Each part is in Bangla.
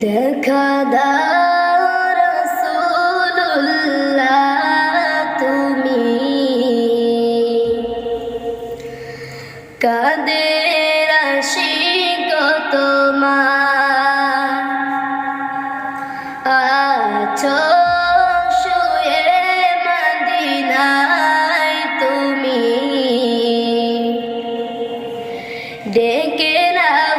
দেখা দাও তুমি। কাদের আশিক তোমার? আছো শুয়ে মদিনায় তুমি। ডেকে নাও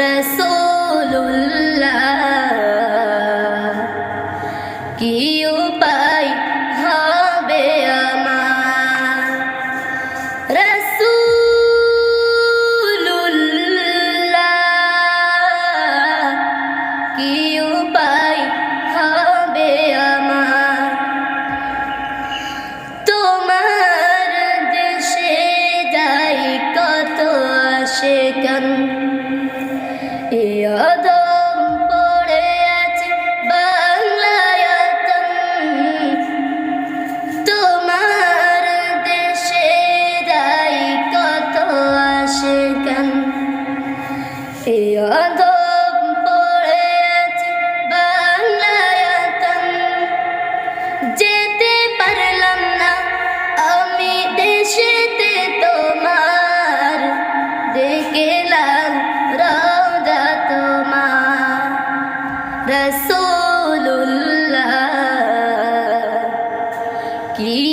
রসোল্লা কি উপায় aquí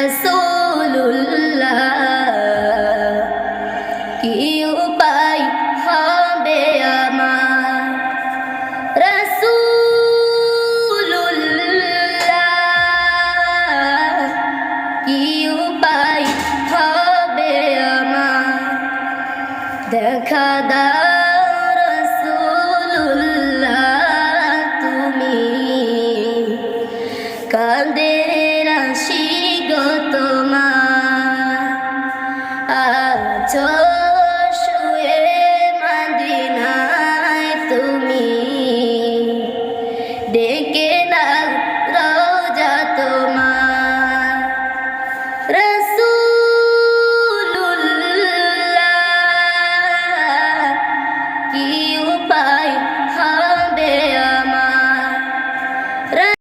রসুল্লাহ কি উপায় হবে আর